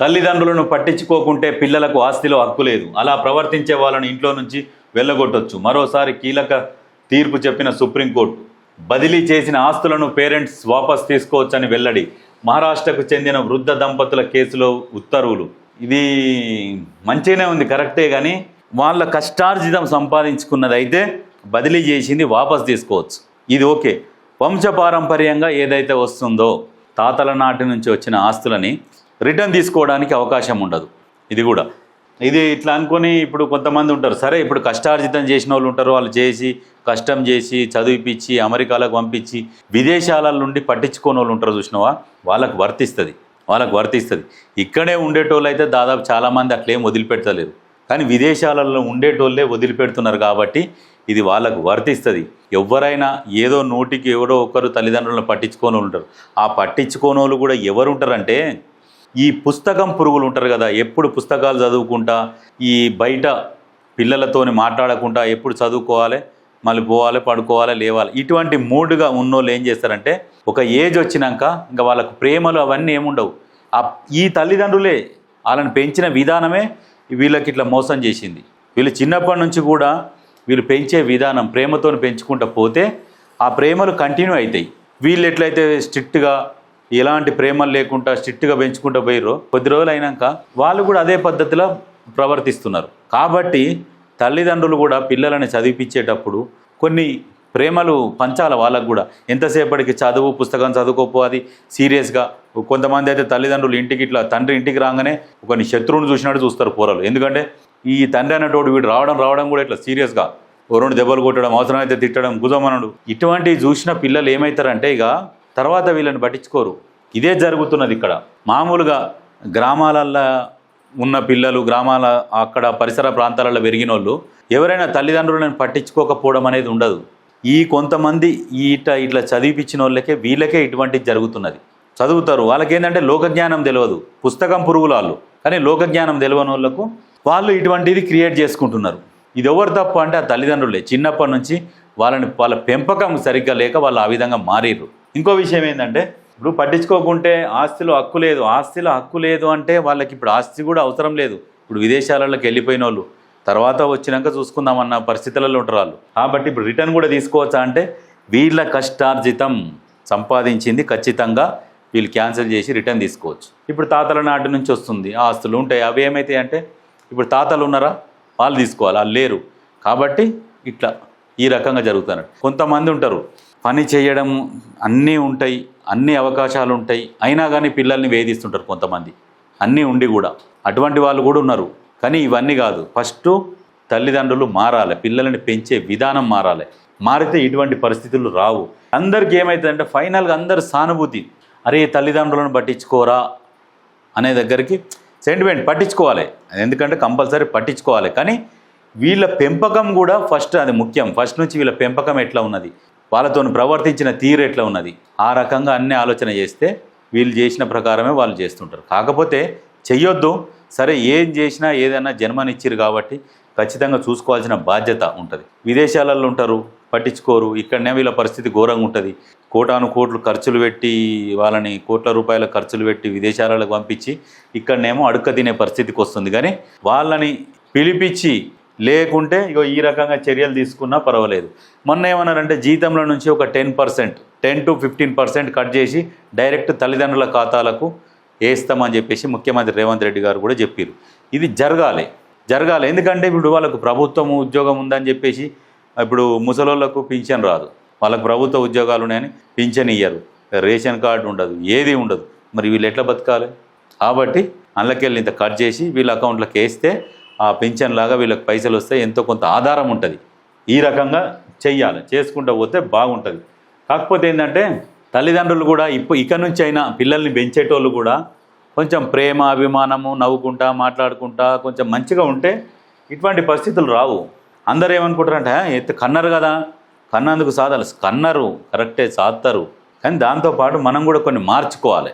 తల్లిదండ్రులను పట్టించుకోకుంటే పిల్లలకు ఆస్తిలో హక్కు లేదు. అలా ప్రవర్తించే వాళ్ళను ఇంట్లో నుంచి వెళ్ళగొట్టొచ్చు. మరోసారి కీలక తీర్పు చెప్పిన సుప్రీంకోర్టు బదిలీ చేసిన ఆస్తులను పేరెంట్స్ వాపస్ తీసుకోవచ్చని వెల్లడి. మహారాష్ట్రకు చెందిన వృద్ధ దంపతుల కేసులో ఉత్తర్వులు. ఇది మంచిగానే ఉంది కరెక్టే కానీ వాళ్ళ కష్టార్జితం సంపాదించుకున్నది అయితే బదిలీ చేసింది వాపస్ తీసుకోవచ్చు. ఇది ఓకే. వంశపారంపర్యంగా ఏదైతే వస్తుందో తాతల నాటి నుంచి వచ్చిన ఆస్తులని రిటర్న్ తీసుకోవడానికి అవకాశం ఉండదు. ఇది కూడా. ఇది ఇట్లా అనుకొని ఇప్పుడు కొంతమంది ఉంటారు. సరే ఇప్పుడు కష్టార్జితం చేసిన వాళ్ళు ఉంటారు. వాళ్ళు చేసి కష్టం చేసి చదివిపించి అమెరికాలకు పంపించి విదేశాల నుండి పట్టించుకోని వాళ్ళు ఉంటారు చూసినవా? వాళ్ళకు వర్తిస్తుంది. వాళ్ళకు వర్తిస్తుంది. ఇక్కడే ఉండేటోళ్ళు అయితే దాదాపు చాలామంది అట్లేం వదిలిపెడతలేరు. కానీ విదేశాలలో ఉండేటోళ్ళే వదిలిపెడుతున్నారు కాబట్టి ఇది వాళ్ళకు వర్తిస్తుంది. ఎవరైనా ఏదో నోటికి ఎవరో ఒకరు తల్లిదండ్రులను పట్టించుకొని ఉంటారు. ఆ పట్టించుకోని వాళ్ళు కూడా ఎవరు ఉంటారంటే ఈ పుస్తకం పురుగులు ఉంటారు కదా ఎప్పుడు పుస్తకాలు చదువుకుంటా ఈ బయట పిల్లలతోని మాట్లాడకుండా ఎప్పుడు చదువుకోవాలి మళ్ళీ పోవాలి పడుకోవాలి లేవాలి. ఇటువంటి మూడ్గా ఉన్నోళ్ళు ఏం చేస్తారంటే ఒక ఏజ్ వచ్చినాక ఇంకా వాళ్ళకు ప్రేమలు అవన్నీ ఏముండవు ఆ ఈ తల్లిదండ్రులే వాళ్ళని పెంచిన విధానమే వీళ్ళకి ఇట్లా మోసం చేసింది. వీళ్ళు చిన్నప్పటి నుంచి కూడా వీళ్ళు పెంచే విధానం ప్రేమతో పెంచుకుంటూ పోతే ఆ ప్రేమలు కంటిన్యూ అవుతాయి వీళ్ళు ఎట్లయితే స్ట్రిక్ట్గా ఎలాంటి ప్రేమలు లేకుండా స్ట్రిక్ట్గా పెంచుకుంటూ పోయిర్రో కొద్ది రోజులు అయినాక వాళ్ళు కూడా అదే పద్ధతిలో ప్రవర్తిస్తున్నారు. కాబట్టి తల్లిదండ్రులు కూడా పిల్లలని చదివిపించేటప్పుడు కొన్ని ప్రేమలు పంచాల వాళ్ళకు కూడా. ఎంతసేపటికి చదువు పుస్తకం చదువుకోపో అది సీరియస్గా. కొంతమంది అయితే తల్లిదండ్రులు ఇంటికి ఇట్లా తండ్రి ఇంటికి రాగానే ఒక శత్రువుని చూసినట్టు చూస్తారు పోరలు. ఎందుకంటే ఈ తండ్రి అన్నటోడు వీడు రావడం రావడం కూడా ఇట్లా సీరియస్గా. ఓ రెండు దెబ్బలు కొట్టడం అవసరమైతే తిట్టడం గుజమనడు ఇటువంటివి చూసిన పిల్లలు ఏమవుతారంటే ఇక తర్వాత వీళ్ళని పట్టించుకోరు. ఇదే జరుగుతున్నది ఇక్కడ. మామూలుగా గ్రామాలల్లో ఉన్న పిల్లలు గ్రామాల అక్కడ పరిసర ప్రాంతాలలో పెరిగిన వాళ్ళు ఎవరైనా తల్లిదండ్రులను పట్టించుకోకపోవడం అనేది ఉండదు. ఈ కొంతమంది ఈట ఇట్లా చదివిపించిన వాళ్ళకే వీళ్ళకే ఇటువంటిది జరుగుతున్నది. చదువుతారు. వాళ్ళకి ఏంటంటే లోకజ్ఞానం తెలియదు పుస్తకం పురుగులు వాళ్ళు కానీ లోకజ్ఞానం తెలియని వాళ్ళకు వాళ్ళు ఇటువంటిది క్రియేట్ చేసుకుంటున్నారు. ఇది ఎవరు తప్ప అంటే ఆ తల్లిదండ్రులే. చిన్నప్పటి నుంచి వాళ్ళని వాళ్ళ పెంపకం సరిగ్గా లేక వాళ్ళు ఆ విధంగా మారిర్రు. ఇంకో విషయం ఏంటంటే ఇప్పుడు పట్టించుకోకుంటే ఆస్తిలో హక్కు లేదు. ఆస్తిలో హక్కు లేదు అంటే వాళ్ళకి ఇప్పుడు ఆస్తి కూడా అవసరం లేదు. ఇప్పుడు విదేశాలలోకి వెళ్ళిపోయిన వాళ్ళు తర్వాత వచ్చినాక చూసుకుందామన్న పరిస్థితులలో ఉంటారు వాళ్ళు. కాబట్టి ఇప్పుడు రిటర్న్ కూడా తీసుకోవచ్చా అంటే వీళ్ళ కష్టార్జితం సంపాదించింది ఖచ్చితంగా వీళ్ళు క్యాన్సిల్ చేసి రిటర్న్ తీసుకోవచ్చు. ఇప్పుడు తాతల నాటి నుంచి వస్తుంది. ఆ ఆస్తులు ఉంటాయి. అవి ఏమైతాయి అంటే ఇప్పుడు తాతలు ఉన్నారా? వాళ్ళు తీసుకోవాలి. వాళ్ళు లేరు. కాబట్టి ఇట్లా ఈ రకంగా జరుగుతున్నారు కొంతమంది ఉంటారు. పని చేయడం అన్నీ ఉంటాయి అన్ని అవకాశాలు ఉంటాయి అయినా కానీ పిల్లల్ని వేధిస్తుంటారు కొంతమంది. అన్నీ ఉండి కూడా. అటువంటి వాళ్ళు కూడా ఉన్నారు. కానీ ఇవన్నీ కాదు. ఫస్ట్ తల్లిదండ్రులు మారాలి. పిల్లల్ని పెంచే విధానం మారాలి. మారితే ఇటువంటి పరిస్థితులు రావు. అందరికి ఏమవుతుందంటే ఫైనల్గా అందరు సానుభూతి. అరే తల్లిదండ్రులను పట్టించుకోరా? అనే దగ్గరికి సెంటిమెంట్ పట్టించుకోవాలి. ఎందుకంటే కంపల్సరీ పట్టించుకోవాలి. కానీ వీళ్ళ పెంపకం కూడా ఫస్ట్ అది ముఖ్యం. ఫస్ట్ నుంచి వీళ్ళ పెంపకం ఎట్లా ఉన్నది? వాళ్ళతో ప్రవర్తించిన తీరు ఎట్లా ఉన్నది? ఆ రకంగా అన్ని ఆలోచన చేస్తే వీళ్ళు చేసిన ప్రకారమే వాళ్ళు చేస్తుంటారు. కాకపోతే చెయ్యొద్దు. సరే ఏం చేసినా ఏదైనా జన్మనిచ్చిరు కాబట్టి ఖచ్చితంగా చూసుకోవాల్సిన బాధ్యత ఉంటుంది. విదేశాలలో ఉంటారు పట్టించుకోరు. ఇక్కడనే వీళ్ళ పరిస్థితి ఘోరంగా ఉంటుంది. కోటాను కోట్లు ఖర్చులు పెట్టి వాళ్ళని కోట్ల రూపాయల ఖర్చులు పెట్టి విదేశాలకు పంపించి ఇక్కడనేమో అడుక్క తినే పరిస్థితికి వస్తుంది. కానీ వాళ్ళని పిలిపించి లేకుంటే ఇగో ఈ రకంగా చర్యలు తీసుకున్నా పర్వాలేదు. మొన్న ఏమన్నారంటే జీతంలో నుంచి ఒక ten percent ten to fifteen percent cut చేసి డైరెక్ట్ తల్లిదండ్రుల ఖాతాలకు వేస్తామని చెప్పేసి ముఖ్యమంత్రి రేవంత్ రెడ్డి గారు కూడా చెప్పారు ఇది జరగాలి జరగాలి. ఎందుకంటే ఇప్పుడు వాళ్ళకు ప్రభుత్వం ఉద్యోగం ఉందని చెప్పేసి ఇప్పుడు ముసలోళ్ళకు పింఛన్ రాదు. వాళ్ళకు ప్రభుత్వ ఉద్యోగాలు ఉన్నాయని పింఛన్ ఇయ్యరు. రేషన్ కార్డు ఉండదు ఏది ఉండదు. మరి వీళ్ళు ఎట్లా బతకాలి? కాబట్టి అందులోకెళ్ళి ఇంత కట్ చేసి వీళ్ళ అకౌంట్లోకి వేస్తే ఆ పెన్షన్ లాగా వీళ్ళకి పైసలు వస్తే ఎంతో కొంత ఆధారం ఉంటుంది. ఈ రకంగా చెయ్యాలి. చేసుకుంటూ పోతే బాగుంటుంది. కాకపోతే ఏంటంటే తల్లిదండ్రులు కూడా ఇప్పు ఇక నుంచి అయినా పిల్లల్ని పెంచేటోళ్ళు కూడా కొంచెం ప్రేమ అభిమానము నవ్వుకుంటా మాట్లాడుకుంటా కొంచెం మంచిగా ఉంటే ఇటువంటి పరిస్థితులు రావు. అందరు ఏమనుకుంటారంటే ఎత్తు కన్నారు కదా! కన్నందుకు సాధాలు. కన్నరు కరెక్టే సాధతారు. కానీ దాంతోపాటు మనం కూడా కొన్ని మార్చుకోవాలి.